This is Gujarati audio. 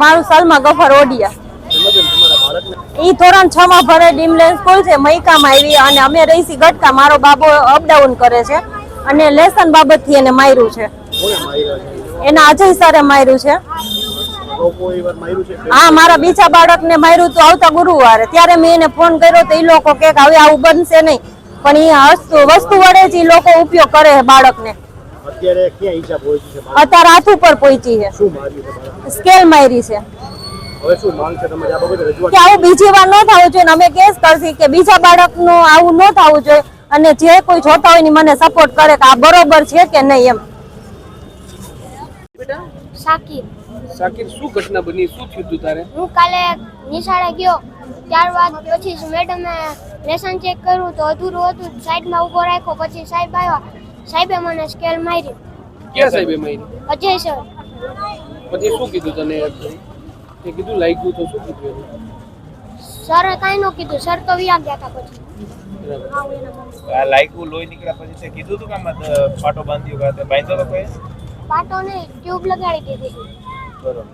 મારું સલમા ગફર ઓડિયા. ઈ ધોરણ છ માં ભણે ડીમલેન સ્કૂલ છે, મૈકામાં આવી અને અમે રહીશી ગટકા. મારો બાબો અપડાઉન કરે છે અને લેસન બાબતથી એને માર્યું છે. એના અજય સરે માર્યું છે. હા, મારા બીજા બાળકને માર્યું તો આવતા ગુરુવારે. ત્યારે મેં એને ફોન કર્યો તો એ લોકો કે હવે આવું બનશે નહીં. પણ એ વસ્તુ વડે જ એ લોકો ઉપયોગ કરે બાળકને. અત્યારે ક્યાં ઈજા પહોંચી છે અત્યારે હાથ ઉપર પહોંચી છે. શું માર્યું છે? સ્કેલ મારી છે. હવે શું માંગ છે તમારી? આ બાબતે રજૂઆત કે આવું બીજી વાર ન થવું જોઈએ અને અમે કેસ કરશી કે બીજા બાળકનું આવું ન થવું જોઈએ અને જે કોઈ જોતા હોયની મને સપોર્ટ કરે કે આ બરોબર છે કે નહીં એમ. સાકિર. સાકિર શું ઘટના બની? શું થયું તું તારે? હું કાલે નિશાળે ગયો. ત્યારબાદ પછી મેડમે લેસન ચેક કર્યું તો અધૂરું હતું. સાઈડમાં ઊભો રાખ્યો પછી સાહેબ આવ્યા. સાહેબે મને સ્કેલ મારી. ક્યાં સાહેબે મારી? અજય સર પછી શું કીધું તને? તે કીધું લાગ્યું તો શું કીધું સર કાઈ કાંઈ ન કીધું. સર તો વ્યા ગયા હતા પછી. આ લાયકું લોહી નીકળ્યા પછી તે કીધું તું કે આમાં દ- પાટો બાંધ્યો કે તે બાંધ્યો તો કોઈ? પાટો ને ટ્યુબ લગાડી દીધી બરોબર.